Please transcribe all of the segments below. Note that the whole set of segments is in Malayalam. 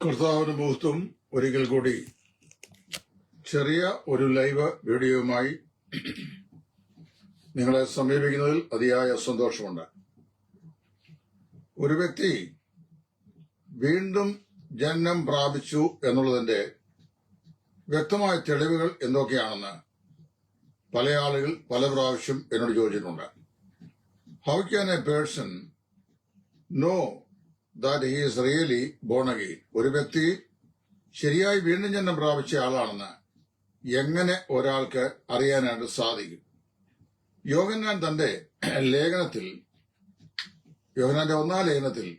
കർത്താവിന് മുഹത്വം ഒരിക്കൽ കൂടി ചെറിയ ഒരു ലൈവ് വീഡിയോയുമായി നിങ്ങളെ സമീപിക്കുന്നതിൽ അതിയായ സന്തോഷമുണ്ട്. ഒരു വ്യക്തി വീണ്ടും ജന്മം പ്രാപിച്ചു എന്നുള്ളതിന്റെ വ്യക്തമായ തെളിവുകൾ എന്തൊക്കെയാണെന്ന് പല ആളുകൾ പല പ്രാവശ്യം എന്നോട് ചോദിച്ചിട്ടുണ്ട്. How can a person know that is really born again. ഒരു വ്യക്തി ശരിയായി വീണ്ടും ജന്മം പ്രാപിച്ച ആളാണെന്ന് എങ്ങനെ ഒരാൾക്ക് അറിയാനായിട്ട് സാധിക്കും? യോഗന്നാൻ തന്റെ ലേഖനത്തിൽ യോഹനാന്റെ ഒന്നാം ലേഖനത്തിൽ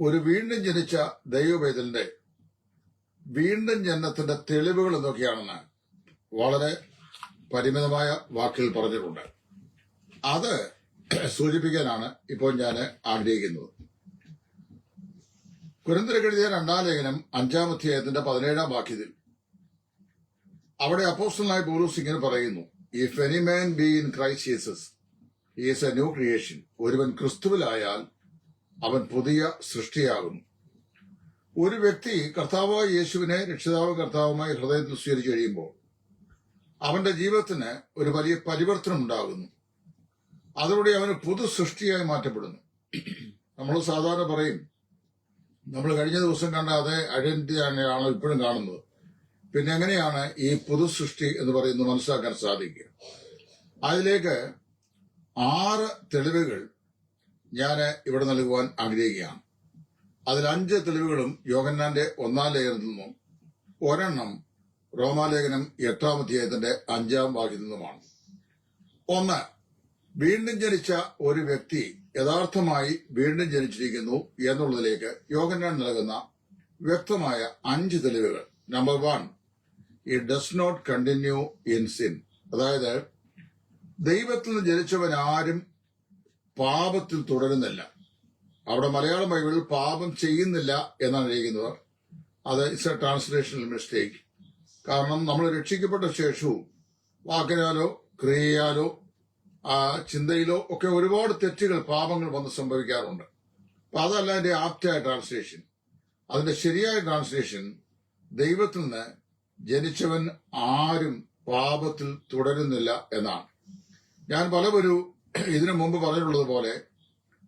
ഒരു വീണ്ടും ജനിച്ച ദൈവവേദലിന്റെ വീണ്ടും ജന്മത്തിന്റെ തെളിവുകൾ എന്തൊക്കെയാണെന്ന് വളരെ പരിമിതമായ വാക്കിൽ പറഞ്ഞിട്ടുണ്ട്. അത് സൂചിപ്പിക്കാനാണ് ഇപ്പോൾ ഞാൻ ആഗ്രഹിക്കുന്നത്. കുരന്തരക്കെഴുതിയ രണ്ടാം ലേഖനം അഞ്ചാം അധ്യായത്തിന്റെ പതിനേഴാം വാക്യത്തിൽ. അവിടെ അപ്പോസ്റ്റലായ പൗലൂസ് ഇങ്ങനെ പറയുന്നു if any man be in Christ Jesus is a new creation ഒരുവൻ ക്രിസ്തുവിലായാൽ അവൻ പുതിയ സൃഷ്ടിയാകുന്നു. ഒരു വ്യക്തി കർത്താവായ യേശുവിനെ രക്ഷിതാവ് കർത്താവുമായി ഹൃദയത്തിൽ സ്വീകരിച്ചു കഴിയുമ്പോൾ അവന്റെ ജീവിതത്തിന് ഒരു വലിയ പരിവർത്തനം ഉണ്ടാകുന്നു. അതോടെ അവന് പുതു സൃഷ്ടിയായി മാറ്റപ്പെടുന്നു. നമ്മൾ സാധാരണ പറയും നമ്മൾ കഴിഞ്ഞ ദിവസം കണ്ട അതേ ഐഡന്റിറ്റി തന്നെയാണ് ഇപ്പോഴും കാണുന്നത്. പിന്നെ എങ്ങനെയാണ് ഈ പുതു സൃഷ്ടി എന്ന് പറയുന്നത് മനസ്സിലാക്കാൻ സാധിക്കുക? അതിലേക്ക് ആറ് തെളിവുകൾ ഞാൻ ഇവിടെ നൽകുവാൻ ആഗ്രഹിക്കുകയാണ്. അതിൽ അഞ്ച് തെളിവുകളും യോഗന്നാന്റെ ഒന്നാം ലേഖനത്തിൽ നിന്നും ഒരെണ്ണം റോമാലേഖനം എട്ടാം അധ്യായത്തിന്റെ അഞ്ചാം വാക്യത്തിൽ നിന്നുമാണ്. ഒന്ന് വീണ്ടും ജനിച്ച ഒരു വ്യക്തി യഥാർത്ഥമായി വീണ്ടും ജനിച്ചിരിക്കുന്നു എന്നുള്ളതിലേക്ക് യോഗനാൻ നൽകുന്ന വ്യക്തമായ അഞ്ച് തെളിവുകൾ. Number one it does not continue in sin അതായത് ദൈവത്തിൽ നിന്ന് ജനിച്ചവൻ ആരും പാപത്തിൽ തുടരുന്നില്ല. അവിടെ മലയാളം ബൈബിളിൽ പാപം ചെയ്യുന്നില്ല എന്നാണ് എഴുതിക്കുന്നത് അത് ഇറ്റ്സ് എ ട്രാൻസ്ലേഷണൽ മിസ്റ്റേക്ക് കാരണം നമ്മൾ രക്ഷിക്കപ്പെട്ട ശേഷവും വാക്കിനാലോ ക്രിയയാലോ ആ ചിന്തയിലോ ഒക്കെ ഒരുപാട് തെറ്റുകൾ പാപങ്ങൾ വന്ന് സംഭവിക്കാറുണ്ട്. അപ്പൊ അതല്ല അതിന്റെ ആപ്റ്റായ ട്രാൻസ്ലേഷൻ അതിന്റെ ശരിയായ ട്രാൻസ്ലേഷൻ ദൈവത്തിൽ നിന്ന് ജനിച്ചവൻ ആരും പാപത്തിൽ തുടരുന്നില്ല എന്നാണ്. ഞാൻ പലവരു ഇതിനു മുമ്പ് പറഞ്ഞിട്ടുള്ളത് പോലെ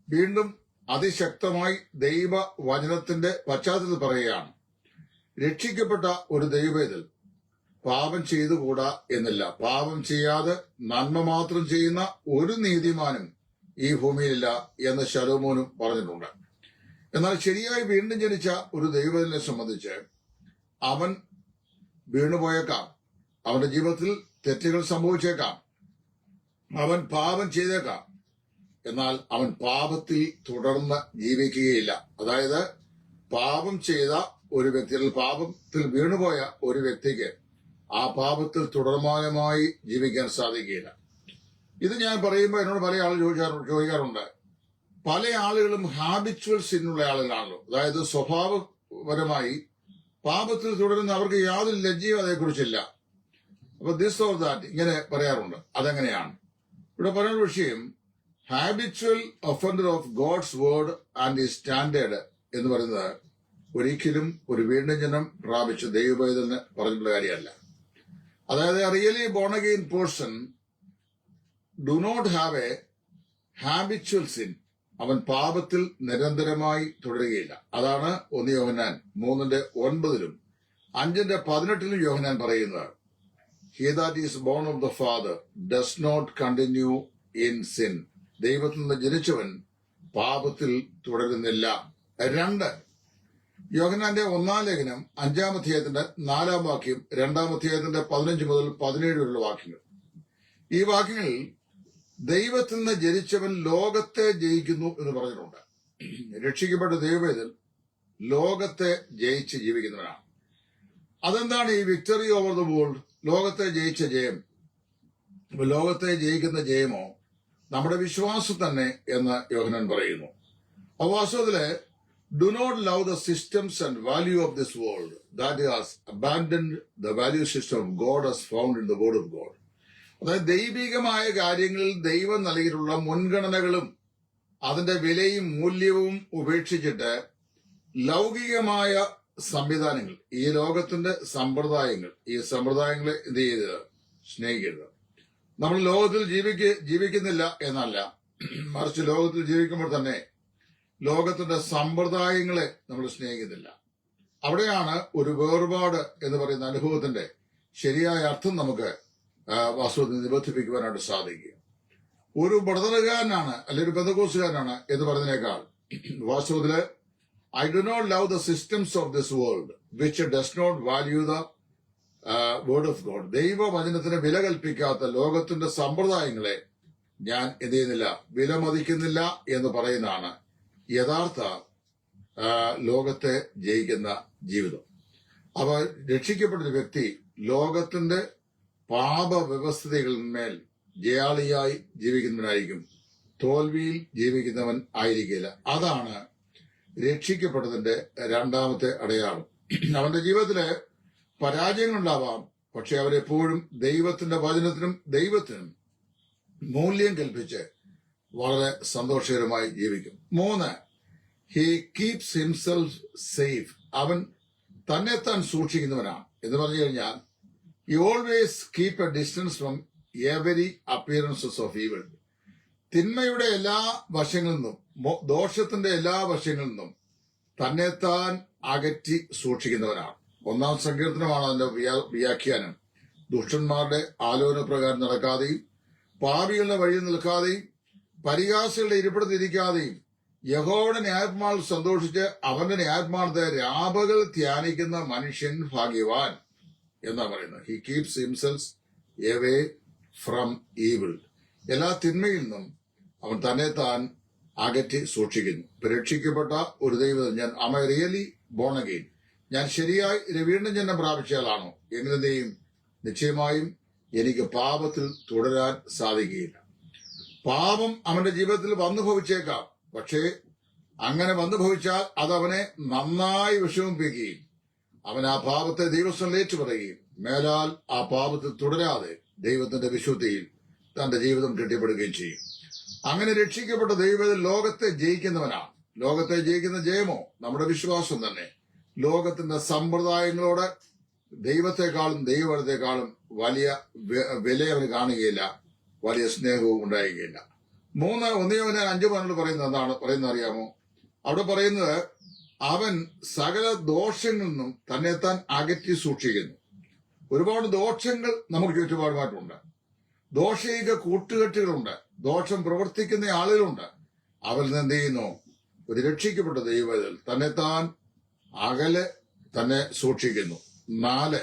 വീണ്ടും അതിശക്തമായി ദൈവ വചനത്തിന്റെ പശ്ചാത്തലത്തിൽ പറയുകയാണ്. രക്ഷിക്കപ്പെട്ട ഒരു ദൈവവേദൽ പാപം ചെയ്തുകൂടാ എന്നില്ല. പാപം ചെയ്യാതെ നന്മ മാത്രം ചെയ്യുന്ന ഒരു നീതിമാനും ഈ ഭൂമിയിലില്ല എന്ന് ശലോമോനും പറഞ്ഞിട്ടുണ്ട്. എന്നാൽ ശരിയായി വീണ്ടും ജനിച്ച ഒരു ദൈവത്തിനെ സംബന്ധിച്ച് അവൻ വീണുപോയേക്കാം. അവന്റെ ജീവിതത്തിൽ തെറ്റുകൾ സംഭവിച്ചേക്കാം. അവൻ പാപം ചെയ്തേക്കാം. എന്നാൽ അവൻ പാപത്തിൽ തുടർന്ന് ജീവിക്കുകയില്ല. അതായത് പാപം ചെയ്ത ഒരു വ്യക്തി പാപത്തിൽ വീണുപോയ ഒരു വ്യക്തിക്ക് ആ പാപത്തിൽ തുടർമാനമായി ജീവിക്കാൻ സാധിക്കുകയില്ല. ഇത് ഞാൻ പറയുമ്പോൾ എന്നോട് പല ആളുകൾ ചോദിക്കാറുണ്ട് ചോദിക്കാറുണ്ട്. പല ആളുകളും ഹാബിച്വൽ സിന്നുള്ള ആളുകളാണല്ലോ. അതായത് സ്വഭാവപരമായി പാപത്തിൽ തുടരുന്ന അവർക്ക് യാതൊരു ലജ്ജയും അതേക്കുറിച്ചില്ല. അപ്പൊ ദിസ് ഓർ ദാറ്റ് ഇങ്ങനെ പറയാറുണ്ട്. അതെങ്ങനെയാണ്? ഇവിടെ പറയുന്ന വിഷയം habitual offender of God's word and ഈ സ്റ്റാൻഡേർഡ് എന്ന് പറയുന്നത് ഒരിക്കലും ഒരു വീണ്ടും ജനം പ്രാപിച്ച ദൈവപൈതലിന് പറഞ്ഞിട്ടുള്ള കാര്യമല്ല. അതായത് really born again person do not have a habitual sin അവൻ പാപത്തിൽ നിരന്തരമായി തുടരുകയില്ല. അതാണ് ഒന്ന് യോഹനാൻ മൂന്നിന്റെ ഒൻപതിലും അഞ്ചിന്റെ പതിനെട്ടിലും യോഹനാൻ പറയുന്നത്. He that is born of the Father does not continue in sin ദൈവത്തിൽ നിന്ന് ജനിച്ചവൻ പാപത്തിൽ തുടരുന്നില്ല. രണ്ട് യോഹനാന്റെ ഒന്നാം ലേഖനം അഞ്ചാം അധ്യായത്തിന്റെ നാലാം വാക്യം രണ്ടാം അധ്യായത്തിന്റെ പതിനഞ്ച് മുതൽ പതിനേഴ് വരെയുള്ള വാക്യങ്ങൾ. ഈ വാക്യങ്ങളിൽ ദൈവത്തിൽ നിന്ന് ജനിച്ചവൻ ലോകത്തെ ജയിക്കുന്നു എന്ന് പറഞ്ഞിട്ടുണ്ട്. രക്ഷിക്കപ്പെട്ട ദൈവവേദൽ ലോകത്തെ ജയിച്ച് ജീവിക്കുന്നവനാണ്. അതെന്താണ് ഈ വിക്ടറി ഓവർ ദ വേൾഡ് ലോകത്തെ ജയിച്ച ജയം. ലോകത്തെ ജയിക്കുന്ന ജയമോ നമ്മുടെ വിശ്വാസം തന്നെ എന്ന് യോഹനൻ പറയുന്നു. അപ്പൊ വാസ്തവത്തിൽ do not love the systems and value of this world. That has abandon the value system of God has found in the word of God അതായത് ദൈവികമായ കാര്യങ്ങളിൽ ദൈവം നൽകിയിട്ടുള്ള മുൻഗണനകളും അതിന്റെ വിലയും മൂല്യവും ഉപേക്ഷിച്ചിട്ട് ലൗകികമായ സംവിധാനങ്ങൾ ഈ ലോകത്തിന്റെ സമ്പ്രദായങ്ങൾ ഈ സമ്പ്രദായങ്ങളെ എന്ത് ചെയ്ത്? സ്നേഹിക്കരുത്. നമ്മൾ ലോകത്തിൽ ജീവിക്ക ജീവിക്കുന്നില്ല എന്നല്ല. മറിച്ച് ലോകത്തിൽ ജീവിക്കുമ്പോൾ തന്നെ ലോകത്തിന്റെ സമ്പ്രദായങ്ങളെ നമ്മൾ സ്നേഹിക്കുന്നില്ല. അവിടെയാണ് ഒരു വേർപാട് എന്ന് പറയുന്ന അനുഭവത്തിന്റെ ശരിയായ അർത്ഥം നമുക്ക് വാസ്തുവിനെ നിബന്ധിപ്പിക്കുവാനായിട്ട് സാധിക്കുക. ഒരു ബ്രദറുകാരനാണ് അല്ലെങ്കിൽ ഒരു ബന്ധകോസുകാരനാണ് എന്ന് പറഞ്ഞതിനേക്കാൾ വാസ്തവത്തിൽ I do not love the systems of this world which does not value the word of God ദൈവവചനത്തിന് വില കൽപ്പിക്കാത്ത ലോകത്തിന്റെ സമ്പ്രദായങ്ങളെ ഞാൻ എന്ത് ചെയ്യുന്നില്ല വിലമതിക്കുന്നില്ല എന്ന് പറയുന്നതാണ് യഥാർത്ഥ ലോകത്തെ ജയിക്കുന്ന ജീവിതം. അവ രക്ഷിക്കപ്പെട്ട ഒരു വ്യക്തി ലോകത്തിന്റെ പാപ വ്യവസ്ഥതകളിന്മേൽ ജയാളിയായി ജീവിക്കുന്നവനായിരിക്കും. തോൽവിയിൽ ജീവിക്കുന്നവൻ ആയിരിക്കില്ല. അതാണ് രക്ഷിക്കപ്പെട്ടതിന്റെ രണ്ടാമത്തെ അടയാളം. അവന്റെ ജീവിതത്തിൽ പരാജയങ്ങളുണ്ടാവാം. പക്ഷെ അവരെപ്പോഴും ദൈവത്തിന്റെ വചനത്തിനും ദൈവത്തിനും മൂല്യം കൽപ്പിച്ച് വളരെ സന്തോഷകരമായി ജീവിക്കും. മൂന്ന് ഹി കീപ്സ് ഹിംസെൽഫ് സേഫ് അവൻ തന്നെ താൻ സൂക്ഷിക്കുന്നവനാണ്. എന്ന് പറഞ്ഞു കഴിഞ്ഞാൽ you always keep a distance from every appearances of evil തിന്മയുടെ എല്ലാ വശങ്ങളിൽ നിന്നും ദോഷത്തിന്റെ എല്ലാ വശങ്ങളിൽ നിന്നും തന്നെ താൻ അകറ്റി സൂക്ഷിക്കുന്നവനാണ്. ഒന്നാം സങ്കീർത്തനമാണ് അതിന്റെ വ്യാഖ്യാനം. ദുഷ്ടന്മാരുടെ ആലോചന പ്രകാരം നടക്കാതെയും പാപികളുടെ വഴിയിൽ നിൽക്കാതെയും പരിഹാസികളുടെ ഇരിപ്പിടത്തിരിക്കാതെയും യഹോയുടെ ന്യായത്മാൾ സന്തോഷിച്ച് അവന്റെ ന്യായത്മാണത്തെ രാപകൾ ധ്യാനിക്കുന്ന മനുഷ്യൻ ഭാഗ്യവാൻ എന്നാ പറയുന്നത്. He keeps himself away from evil എല്ലാ തിന്മയിൽ നിന്നും അവൻ തന്നെ താൻ അകറ്റി സൂക്ഷിക്കുന്നു. പ്രേക്ഷിക്കപ്പെട്ട രക്ഷിക്കപ്പെട്ട ഒരു ദൈവം ഞാൻ അമ റിയലി ബോൺ ഞാൻ ശരിയായി വീണ്ടും ജന്മം പ്രാപിച്ചയാളാണോ? എങ്ങനെയും നിശ്ചയമായും എനിക്ക് പാപത്തിൽ തുടരാൻ സാധിക്കുകയില്ല. പാപം അവന്റെ ജീവിതത്തിൽ വന്നു ഭവിച്ചേക്കാം. പക്ഷേ അങ്ങനെ വന്നു ഭവിച്ചാൽ അത് അവനെ നന്നായി വിഷമിപ്പിക്കുകയും അവൻ ആ പാപത്തെ ദൈവസ്ഥലേറ്റു പറയുകയും മേലാൽ ആ പാപത്തിൽ തുടരാതെ ദൈവത്തിന്റെ വിശുദ്ധിയിൽ തന്റെ ജീവിതം കെട്ടിപ്പടുകയും ചെയ്യും. അങ്ങനെ രക്ഷിക്കപ്പെട്ട ദൈവത്തിൽ ലോകത്തെ ജയിക്കുന്നവനാണ്. ലോകത്തെ ജയിക്കുന്ന ജയമോ നമ്മുടെ വിശ്വാസം തന്നെ. ലോകത്തിന്റെ സമ്പ്രദായങ്ങളോട് ദൈവത്തെക്കാളും ദൈവത്തെക്കാളും വലിയ വില കാണുകയില്ല. വലിയ സ്നേഹവും ഉണ്ടായിരിക്കില്ല. മൂന്ന് ഒന്നിയോ ഞാൻ അഞ്ചു പറഞ്ഞിട്ട് പറയുന്നത് എന്താണ്? പറയുന്നത് അറിയാമോ? അവിടെ പറയുന്നത് അവൻ സകല ദോഷങ്ങളിൽ നിന്നും തന്നെ താൻ അകറ്റി സൂക്ഷിക്കുന്നു. ഒരുപാട് ദോഷങ്ങൾ നമുക്ക് ചുറ്റുപാടുമായിട്ടുണ്ട് ദോഷയിക കൂട്ടുകെട്ടുകളുണ്ട്. ദോഷം പ്രവർത്തിക്കുന്ന ആളുകളുണ്ട്. അവരിൽ നിന്ന് എന്ത് ചെയ്യുന്നു? ഒരു രക്ഷിക്കപ്പെട്ട ദൈവത്തിൽ തന്നെ താൻ അകലെ തന്നെ സൂക്ഷിക്കുന്നു. നാല്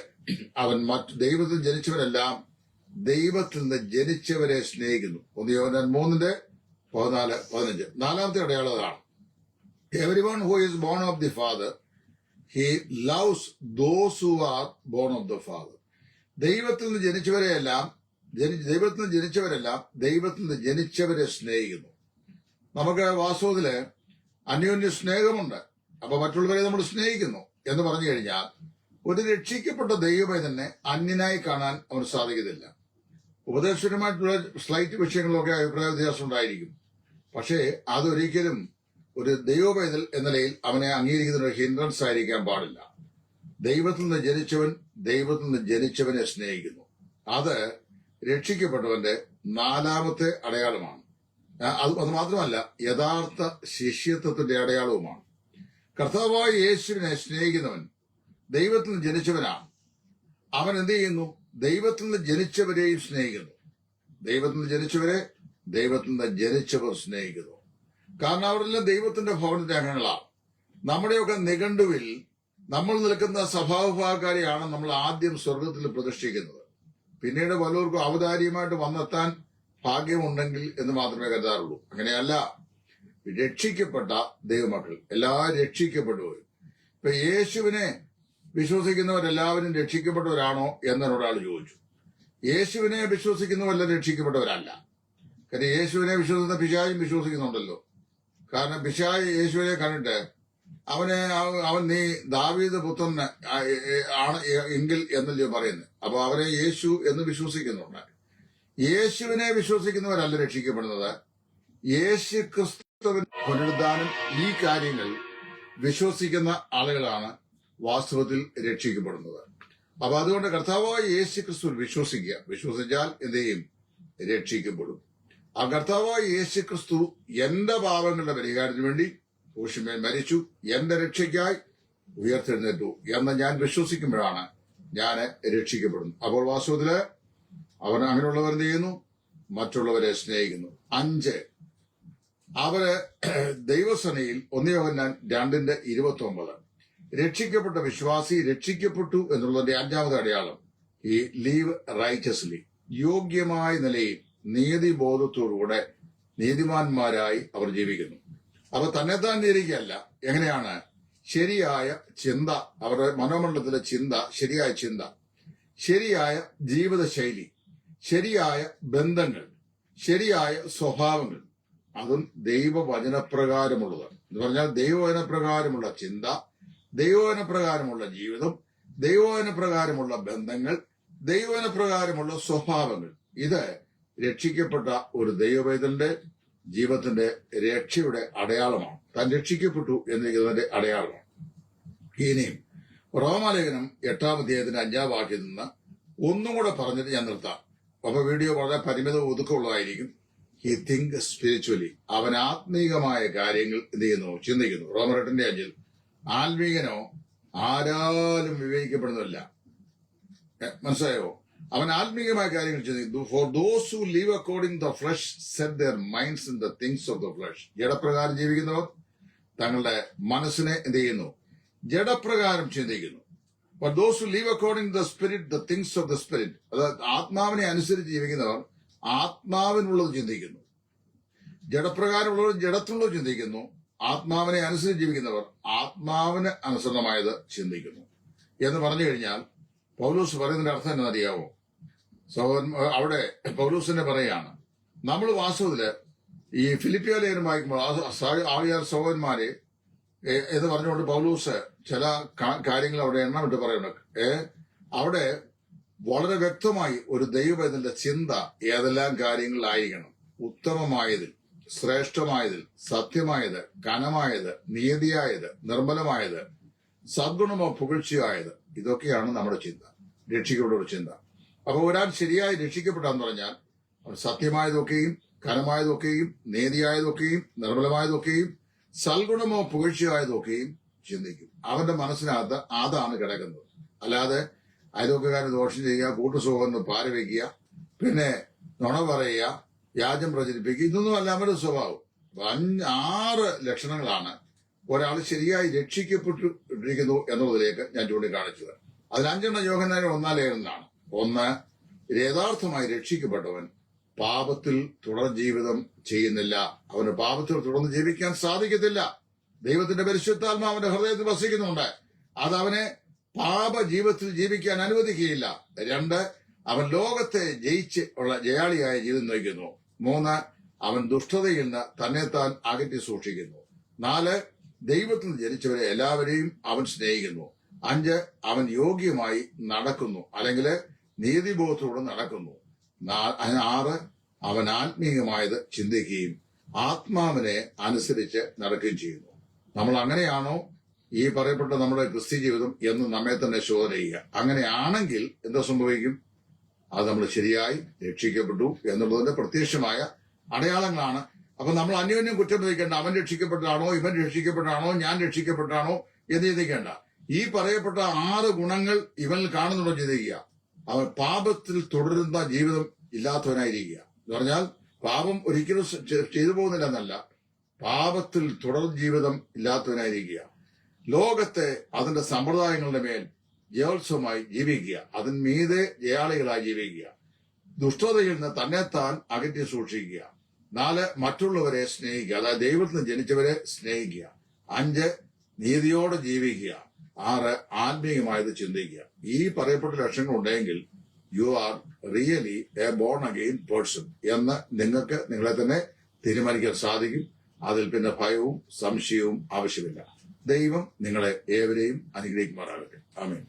അവൻ മറ്റ് ദൈവത്തിൽ ജനിച്ചവരെല്ലാം ദൈവത്തിൽ നിന്ന് ജനിച്ചവരെ സ്നേഹിക്കുന്നു. ഒന്ന് യോഹനാൻ മൂന്നിന്റെ പതിനാല് പതിനഞ്ച്. നാലാമത്തെ അടയാളം അതാണ്. Every one who is born of the Father he loves those who are born of the Father ദൈവത്തിൽ നിന്ന് ജനിച്ചവരെയെല്ലാം ജനി- ദൈവത്തിൽ നിന്ന് ജനിച്ചവരെല്ലാം ദൈവത്തിൽ നിന്ന് ജനിച്ചവരെ സ്നേഹിക്കുന്നു. നമുക്ക് വാസ്തവത്തിൽ അന്യോന്യ സ്നേഹമുണ്ട്. അപ്പൊ മറ്റുള്ളവരെ നമ്മൾ സ്നേഹിക്കുന്നു എന്ന് പറഞ്ഞു കഴിഞ്ഞാൽ ഒരു രക്ഷിക്കപ്പെട്ട ദൈവമായി തന്നെ അന്യനായി കാണാൻ അവന് സാധിക്കത്തില്ല. ഉപദേശപരമായിട്ടുള്ള സ്ലൈറ്റ് വിഷയങ്ങളിലൊക്കെ അഭിപ്രായ വ്യത്യാസം ഉണ്ടായിരിക്കും. പക്ഷേ അതൊരിക്കലും ഒരു ദൈവപേതൽ എന്ന നിലയിൽ അവനെ അംഗീകരിക്കുന്ന ഒരു ഹിൻഡ്രൻസ് ആയിരിക്കാൻ പാടില്ല. ദൈവത്തിൽ നിന്ന് ജനിച്ചവൻ ദൈവത്തിൽ നിന്ന് ജനിച്ചവനെ സ്നേഹിക്കുന്നു. അത് രക്ഷിക്കപ്പെട്ടവന്റെ നാലാമത്തെ അടയാളമാണ്. അത് അത് മാത്രമല്ല യഥാർത്ഥ ശിഷ്യത്വത്തിന്റെ അടയാളവുമാണ്. കർത്താവായ യേശുവിനെ സ്നേഹിക്കുന്നവൻ ദൈവത്തിൽ നിന്ന് ജനിച്ചവനാണ്. അവൻ എന്ത് ചെയ്യുന്നു? ദൈവത്തിൽ നിന്ന് ജനിച്ചവരെയും സ്നേഹിക്കുന്നു. ദൈവത്തിൽ നിന്ന് ജനിച്ചവരെ ദൈവത്തിൽ നിന്ന് ജനിച്ചവർ സ്നേഹിക്കുന്നു. കാരണം അവരെല്ലാം ദൈവത്തിന്റെ ഭവനത്തിന്റെ അംഗങ്ങളാണ് നമ്മുടെയൊക്കെ നിഘണ്ടുവിൽ നമ്മൾ നിൽക്കുന്ന സഭാവിഭാഗക്കാരെയാണ് നമ്മൾ ആദ്യം സ്വർഗത്തിൽ പ്രതിഷ്ഠിക്കുന്നത്. പിന്നീട് പലർക്കും അവതാരിയുമായിട്ട് വന്നെത്താൻ ഭാഗ്യമുണ്ടെങ്കിൽ എന്ന് മാത്രമേ കരുതാറുള്ളൂ. അങ്ങനെയല്ല. രക്ഷിക്കപ്പെട്ട ദൈവമക്കൾ എല്ലാ രക്ഷിക്കപ്പെട്ടവരും ഇപ്പൊ യേശുവിനെ വിശ്വസിക്കുന്നവരെല്ലാവരും രക്ഷിക്കപ്പെട്ടവരാണോ എന്നൊരാൾ ചോദിച്ചു. യേശുവിനെ വിശ്വസിക്കുന്നവരെല്ലാം രക്ഷിക്കപ്പെട്ടവരല്ല. കാര്യം യേശുവിനെ വിശ്വസിക്കുന്ന പിശായും വിശ്വസിക്കുന്നുണ്ടല്ലോ. കാരണം പിശായ് യേശുവിനെ കണ്ടിട്ട് അവനെ അവൻ നീ ദാവീദ് പുത്രൻ ആണ് എങ്കിൽ എന്നല്ലേ പറയുന്നത്. അപ്പൊ അവനെ യേശു എന്ന് വിശ്വസിക്കുന്നുണ്ട്. യേശുവിനെ വിശ്വസിക്കുന്നവരല്ല രക്ഷിക്കപ്പെടുന്നത്. യേശു ക്രിസ്തുവിൻ പുനരുദ്ധാനം ഈ കാര്യങ്ങൾ വിശ്വസിക്കുന്ന ആളുകളാണ് വാസ്തവത്തിൽ രക്ഷിക്കപ്പെടുന്നത്. അപ്പൊ അതുകൊണ്ട് കർത്താവായ യേശു ക്രിസ്തു വിശ്വസിക്കുക. വിശ്വസിച്ചാൽ എന്ത് ചെയ്യും? രക്ഷിക്കപ്പെടും. ആ കർത്താവായ യേശു ക്രിസ്തു എന്റെ പാപങ്ങളുടെ പരിഹാരത്തിന് വേണ്ടി ക്രൂശിന്മേൽ മരിച്ചു. എന്റെ രക്ഷയ്ക്കായി ഉയർത്തെഴുന്നേറ്റു എന്ന് ഞാൻ വിശ്വസിക്കുമ്പോഴാണ് ഞാൻ രക്ഷിക്കപ്പെടുന്നു അപ്പോൾ വാസ്തവത്തിൽ അവൻ അങ്ങനെയുള്ളവർ എന്ത് ചെയ്യുന്നു? മറ്റുള്ളവരെ സ്നേഹിക്കുന്നു. അഞ്ച്. അവർ ദൈവസനയിൽ ഒന്നേ ഞാൻ രണ്ടിന്റെ ഇരുപത്തി ഒമ്പത് രക്ഷിക്കപ്പെട്ട വിശ്വാസി രക്ഷിക്കപ്പെട്ടു എന്നുള്ളതിന്റെ അഞ്ചാമത്തെ അടയാളം ഈ ലീവ് റൈറ്റസ്ലി യോഗ്യമായ നിലയിൽ നീതിബോധത്തോടുകൂടെ നീതിമാന്മാരായി അവർ ജീവിക്കുന്നു. അവർ തന്നെത്താൻ നീതിക്കല്ല എങ്ങനെയാണ്? ശരിയായ ചിന്ത അവരുടെ മനോമണ്ഡലത്തിലെ ചിന്ത ശരിയായ ചിന്ത ശരിയായ ജീവിതശൈലി ശരിയായ ബന്ധങ്ങൾ ശരിയായ സ്വഭാവങ്ങൾ. അതും ദൈവവചനപ്രകാരമുള്ളത്. എന്ന് പറഞ്ഞാൽ ദൈവവചനപ്രകാരമുള്ള ചിന്ത ദൈവവചനപ്രകാരമുള്ള ജീവിതം ദൈവവചനപ്രകാരമുള്ള ബന്ധങ്ങൾ ദൈവവചനപ്രകാരമുള്ള സ്വഭാവങ്ങൾ. ഇത് രക്ഷിക്കപ്പെട്ട ഒരു ദൈവവേദന്റെ ജീവിതത്തിന്റെ രക്ഷയുടെ അടയാളമാണ്. താൻ രക്ഷിക്കപ്പെട്ടു എന്നിരിക്കുന്നതിന്റെ അടയാളമാണ്. ഇനിയും റോമാലേഖനം എട്ടാം അധ്യായത്തിന്റെ അഞ്ചാം വാക്യത്തിൽ നിന്ന് ഒന്നും കൂടെ പറഞ്ഞിട്ട് ഞാൻ നിർത്താം. അപ്പൊ വീഡിയോ വളരെ പരിമിത ഒതുക്കമുള്ളതായിരിക്കും. ഹി തിങ്ക് സ്പിരിച്വലി അവൻ ആത്മീകമായ കാര്യങ്ങൾ എന്ത് ചെയ്യുന്നു? ചിന്തിക്കുന്നു. റോമർ എട്ടിന്റെ അഞ്ചിൽ ആത്മീകനോ ആരാലും വിവേകിക്കപ്പെടുന്നതല്ല. മനസ്സിലായോ? അവൻ ആത്മീയമായ കാര്യങ്ങൾ ചെയ്യുന്നു. For those who live according the flesh set their minds in the things of the flesh ജഡപ്രകാരം ജീവിക്കുന്നവർ തങ്ങളുടെ മനസ്സിനെ എന്ത് ചെയ്യുന്നു? ജഡപ്രകാരം ചിന്തിക്കുന്നു. But those who live according the spirit the things of the spirit അതായത് ആത്മാവിനെ അനുസരിച്ച് ജീവിക്കുന്നവർ ആത്മാവിനുള്ളത് ചിന്തിക്കുന്നു. ജഡപ്രകാരമുള്ളവർ ജഡത്തിനുള്ളത് ചിന്തിക്കുന്നു. ആത്മാവിനെ അനുസരിച്ച് ജീവിക്കുന്നവർ ആത്മാവിന് അനുസൃതമായത് ചിന്തിക്കുന്നു. എന്ന് പറഞ്ഞു കഴിഞ്ഞാൽ പൗലൂസ് പറയുന്നതിന്റെ അർത്ഥം എന്നറിയാവോ അവിടെ പൗലൂസിനെ പറയാണ് നമ്മൾ വാസ്തവത്തിൽ ഈ ഫിലിപ്പിയ ലേഖനം വായിക്കുമ്പോൾ ആവിയാർ സഹോദരന്മാരെ എന്ന് പറഞ്ഞുകൊണ്ട് പൗലൂസ് ചില കാര്യങ്ങൾ അവിടെ എണ്ണമിട്ട് പറയുന്നുണ്ട്. ഏ അവിടെ വളരെ വ്യക്തമായി ഒരു ദൈവത്തിന്റെ ചിന്ത ഏതെല്ലാം കാര്യങ്ങളിലായിരിക്കണം ഉത്തമമായതിൽ. ശ്രേഷ്ഠമായതിൽ സത്യമായത് ഘനമായത് നീതിയായത് നിർമ്മലമായത് സദ്ഗുണമോ പുകഴ്ചയായത്. ഇതൊക്കെയാണ് നമ്മുടെ ചിന്ത രക്ഷിക്കപ്പെട്ടൊരു ചിന്ത. അപ്പൊ ഒരാൾ ശരിയായി രക്ഷിക്കപ്പെട്ടാന്ന് പറഞ്ഞാൽ സത്യമായതൊക്കെയും ഘനമായതൊക്കെയും നീതിയായതൊക്കെയും നിർമ്മലമായതൊക്കെയും സൽഗുണമോ പുകഴ്ചയായതൊക്കെയും ചിന്തിക്കും. അവന്റെ മനസ്സിനകത്ത് അതാണ് കിടക്കുന്നത്. അല്ലാതെ അയൽവക്കക്കാരന് ദോഷം ചെയ്യുക കൂട്ടുസുഖം പാരവയ്ക്കുക പിന്നെ നുണ പറയുക വ്യാജം പ്രചരിപ്പിക്കുക ഇതൊന്നും അല്ല അവരുടെ സ്വഭാവം. ആറ് ലക്ഷണങ്ങളാണ് ഒരാൾ ശരിയായി രക്ഷിക്കപ്പെട്ടിരിക്കുന്നു എന്നുള്ളതിലേക്ക് ഞാൻ ചൂണ്ടിക്കാണിച്ചത്. അതിൽ അഞ്ചെണ്ണം യോഹന്നാൻ ഒന്നാം ഒന്ന് യഥാർത്ഥമായി രക്ഷിക്കപ്പെട്ടവൻ പാപത്തിൽ തുടർ ജീവിതം ചെയ്യുന്നില്ല. അവന് പാപത്തിൽ തുടർന്ന് ജീവിക്കാൻ സാധിക്കത്തില്ല. ദൈവത്തിന്റെ പരിശുദ്ധാത്മ അവന്റെ ഹൃദയത്തിൽ വസിക്കുന്നുണ്ട്. അത് അവനെ പാപ ജീവിതത്തിൽ ജീവിക്കാൻ അനുവദിക്കുകയില്ല. രണ്ട് അവൻ ലോകത്തെ ജയിച്ച് ഉള്ള ജയാളിയായ ജീവിതം നയിക്കുന്നു. മൂന്ന് അവൻ ദുഷ്ടതയിൽ നിന്ന് തന്നെത്താൻ അകറ്റി സൂക്ഷിക്കുന്നു. നാല് ദൈവത്തിൽ ജനിച്ചവരെ എല്ലാവരെയും അവൻ സ്നേഹിക്കുന്നു. അഞ്ച് അവൻ യോഗ്യമായി നടക്കുന്നു. അല്ലെങ്കിൽ നീതിബോധത്തോടെ നടക്കുന്നു. ആറ് അവൻ ആത്മീയമായത് ചിന്തിക്കുകയും ആത്മാവിനെ അനുസരിച്ച് നടക്കുകയും ചെയ്യുന്നു. നമ്മൾ അങ്ങനെയാണോ ഈ പറയപ്പെട്ട നമ്മുടെ ക്രിസ്ത്യ ജീവിതം എന്ന് നമ്മെ തന്നെ ശോധന ചെയ്യുക? അങ്ങനെയാണെങ്കിൽ എന്താ സംഭവിക്കും? അത് നമ്മൾ ശരിയായി രക്ഷിക്കപ്പെട്ടു എന്നുള്ളതിന്റെ പ്രത്യക്ഷമായ അടയാളങ്ങളാണ്. അപ്പൊ നമ്മൾ അന്യോന്യം കുറ്റം ചോദിക്കേണ്ട അവൻ രക്ഷിക്കപ്പെട്ടാണോ ഇവൻ രക്ഷിക്കപ്പെട്ടാണോ ഞാൻ രക്ഷിക്കപ്പെട്ടാണോ എന്ന് ചിന്തിക്കേണ്ട. ഈ പറയപ്പെട്ട ആറ് ഗുണങ്ങൾ ഇവനിൽ കാണുന്നുണ്ടോ ചിന്തിക്കുക. അവൻ പാപത്തിൽ തുടരുന്ന ജീവിതം ഇല്ലാത്തവനായിരിക്കുക. എന്ന് പറഞ്ഞാൽ പാപം ഒരിക്കലും ചെയ്തു പോകുന്നില്ല എന്നല്ല. പാപത്തിൽ തുടർ ജീവിതം ഇല്ലാത്തവനായിരിക്കുക. ലോകത്തെ അതിന്റെ സമ്പ്രദായങ്ങളുടെ മേൽ ജയോത്സവമായി ജീവിക്കുക. അതിന് മീതെ ജയാളികളായി ജീവിക്കുക. ദുഷ്ടതയിൽ നിന്ന് തന്നെത്താൻ അകറ്റി സൂക്ഷിക്കുക. നാല് മറ്റുള്ളവരെ സ്നേഹിക്കുക. അതായത് ദൈവത്തിൽ നിന്ന് ജനിച്ചവരെ സ്നേഹിക്കുക. അഞ്ച് നീതിയോടെ ജീവിക്കുക. ആറ് ആത്മീയമായത് ചിന്തിക്കുക. ഈ പറയപ്പെട്ട ലക്ഷ്യങ്ങൾ ഉണ്ടെങ്കിൽ you are really a born again person എന്ന് നിങ്ങൾക്ക് നിങ്ങളെ തന്നെ തീരുമാനിക്കാൻ സാധിക്കും. അതിൽ പിന്നെ ഭയവും സംശയവും ആവശ്യമില്ല. ദൈവം നിങ്ങളെ ഏവരെയും അനുഗ്രഹിക്കുമാറാകട്ടെ. ആമേൻ.